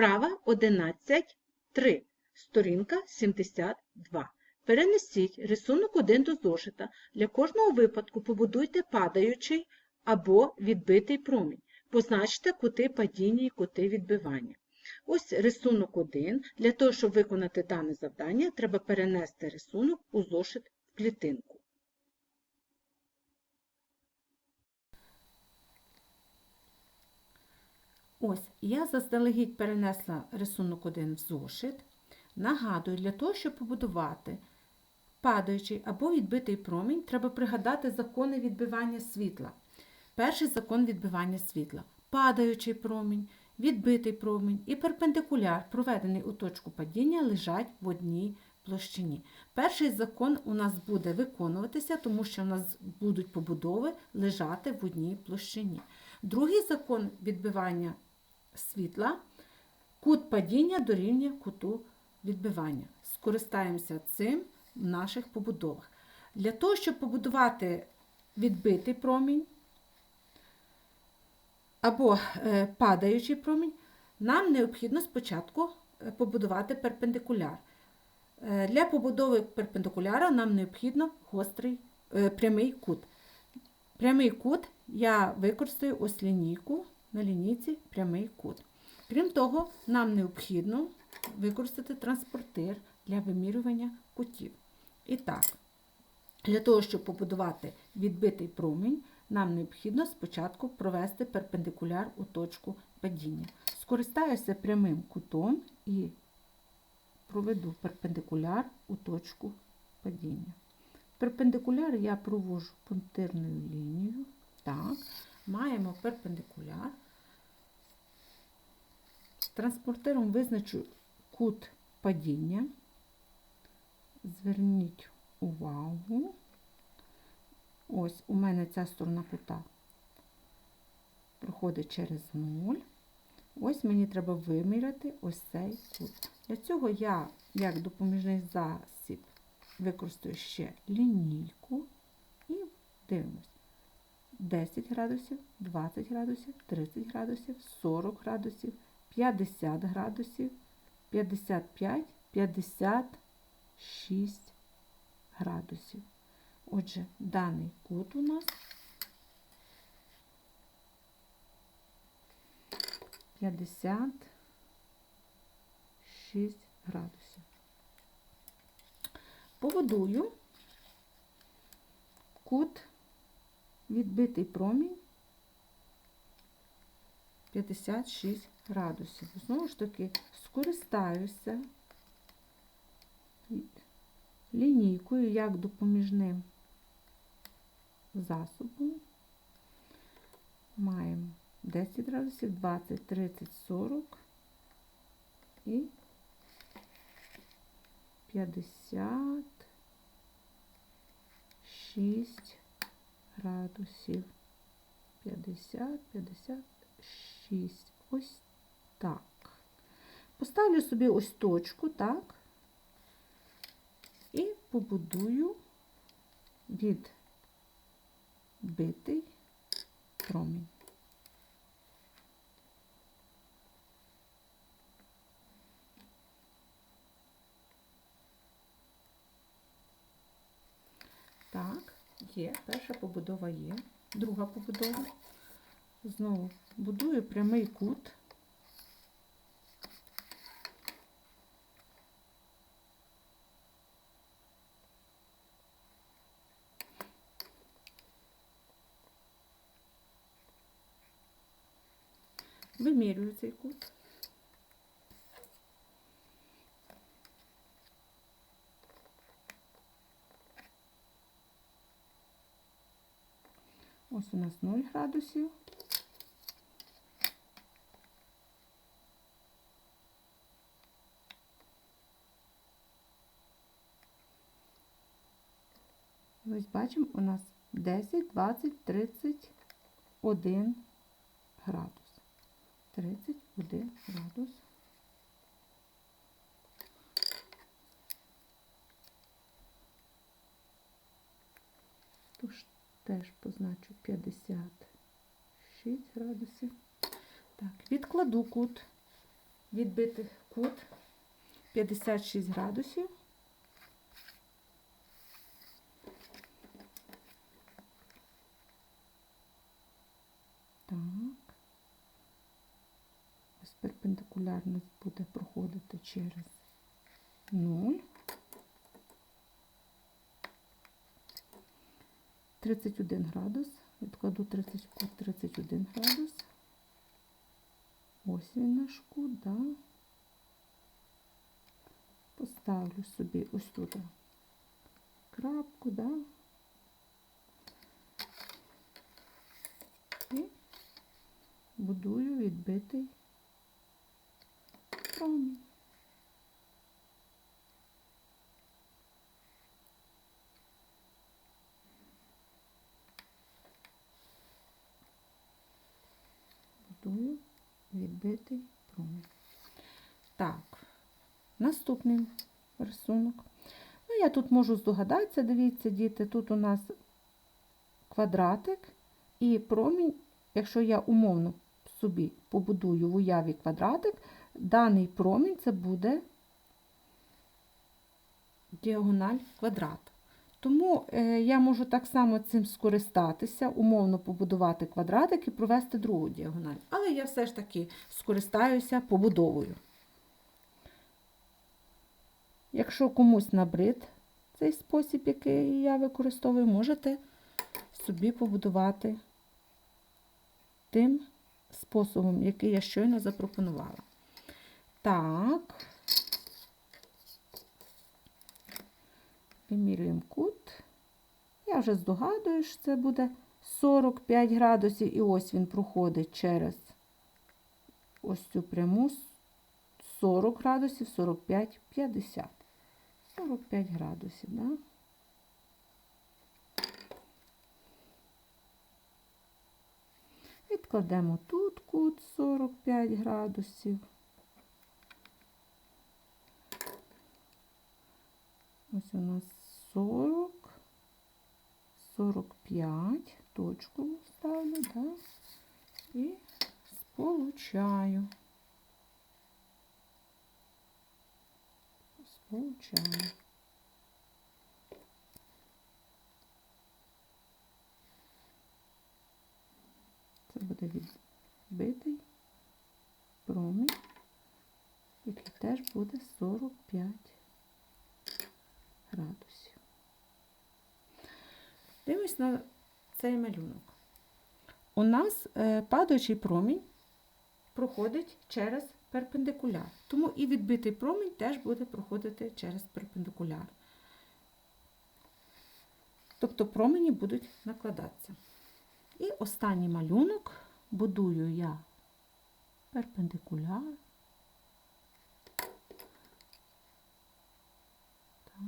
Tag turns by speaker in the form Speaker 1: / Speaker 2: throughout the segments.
Speaker 1: Вправа 11.3. Сторінка 72. Перенесіть рисунок 1 до зошита. Для кожного випадку побудуйте падаючий або відбитий промінь. Позначте кути падіння і кути відбивання. Ось рисунок 1. Для того, щоб виконати дане завдання, треба перенести рисунок у зошит в клітинку.
Speaker 2: Ось, я заздалегідь перенесла рисунок один в зошит. Нагадую, для того, щоб побудувати падаючий або відбитий промінь, треба пригадати закони відбивання світла. Перший закон відбивання світла. Падаючий промінь, відбитий промінь і перпендикуляр, проведений у точку падіння, лежать в одній площині. Перший закон у нас буде виконуватися, тому що у нас будуть побудови лежати в одній площині. Другий закон відбивання світла, кут падіння дорівнює куту відбивання. Скористаємося цим в наших побудовах. Для того, щоб побудувати відбитий промінь або е, падаючий промінь, нам необхідно спочатку е, побудувати перпендикуляр. Е, Для побудови перпендикуляра нам необхідно гострий прямий кут. Прямий кут я використаю ось лінійку на лінійці прямий кут. Крім того, нам необхідно використати транспортир для вимірювання кутів. І так, для того, щоб побудувати відбитий промінь, нам необхідно спочатку провести перпендикуляр у точку падіння. Скористаюся прямим кутом і проведу перпендикуляр у точку падіння. Перпендикуляр я провожу пунктирною лінією. Так, маємо перпендикуляр. Транспортиром визначу кут падіння. Зверніть увагу. Ось у мене ця сторона кута проходить через 0. Ось мені треба виміряти ось цей кут. Для цього я, як допоміжний засіб, використаю ще лінійку і дивимось. 10 градусів, 20 градусів, 30 градусів, 40 градусів, 50 градусів, 55, 56 градусів. Отже, даний кут у нас 56 градусів. Побудую кут відбитий промінь 56 градусів. Знову ж таки, скористаюся лінійкою як допоміжним засобом. Маємо 10 градусів, 20, 30, 40 і 56 градусів. 50, 56. Ось так. Поставлю собі ось точку, так, і побудую відбитий промінь. Так, є, перша побудова є, друга побудова. Знову будую прямий кут. Вимірюю цей кут. Ось у нас 0 градусів. Ось бачимо, у нас 10, 20, 31 градус. 31 градус. Тож теж позначу 56 градусів. Так, відкладу кут відбити кут 56 градусів. Так. Ось перпендикулярність буде проходити через 0. 31 градус. Відкладу 30 кут 31 градус. Ось він наш кут, да. Поставлю собі ось тут крапку, да. І будую відбитий промінь. Будую відбитий промінь. Так, наступний рисунок. Ну, я тут можу здогадатися, дивіться, діти, тут у нас квадратик і промінь, якщо я умовно собі побудую в уяві квадратик, даний промінь це буде діагональ квадрат. Тому е, я можу так само цим скористатися, умовно побудувати квадратик і провести другу діагональ. Але я все ж таки скористаюся побудовою. Якщо комусь набрид цей спосіб, який я використовую, можете собі побудувати тим способом, який я щойно запропонувала. Так, вимірюємо кут. Я вже здогадую, що це буде 45 градусів, і ось він проходить через ось цю пряму 40 градусів, 45, 50. 45 градусів, да? Відкладемо тут кут 45 градусів. Ось у нас 40, 45, точку ставлю, да? і сполучаю. Сполучаю. Це буде відбитий промінь, який теж буде 45 градусів. Дивимось на цей малюнок. У нас е, падаючий промінь проходить через перпендикуляр. Тому і відбитий промінь теж буде проходити через перпендикуляр. Тобто промені будуть накладатися. І останній малюнок будую я перпендикуляр. Так.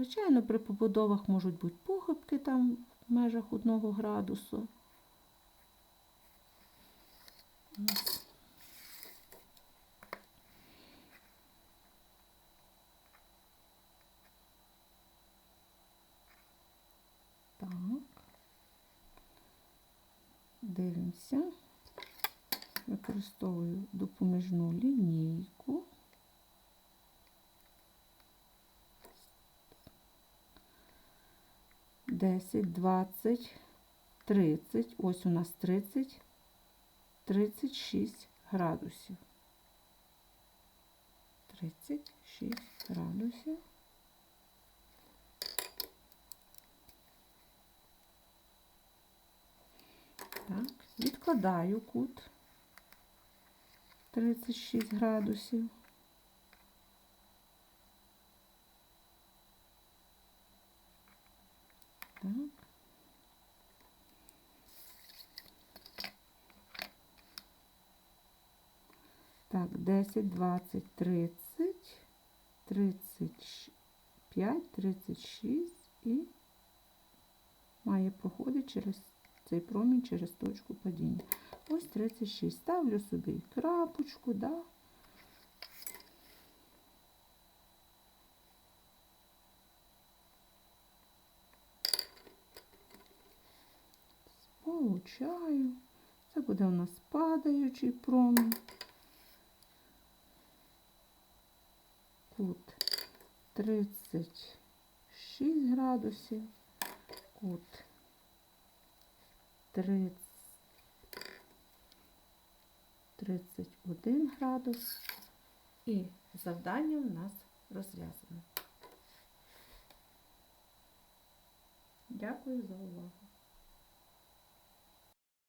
Speaker 2: Звичайно, при побудовах можуть бути похибки там в межах одного градусу. Так. Дивимося. Використовую допоміжну лінійку. Десять, двадцять, тридцять. Ось у нас тридцять, тридцять шість градусів. Тридцять шість градусів. Так, відкладаю кут 36 градусів. Так. Так, 10, 20, 30, 35, 36 і має проходити через цей промінь через точку падіння. Ось 36. Ставлю собі крапочку, да. Сполучаю. Це Це буде у нас падаючий промінь. Кут 36 градусів, кут 30, 31 градус. І завдання у нас розв'язане. Дякую за увагу.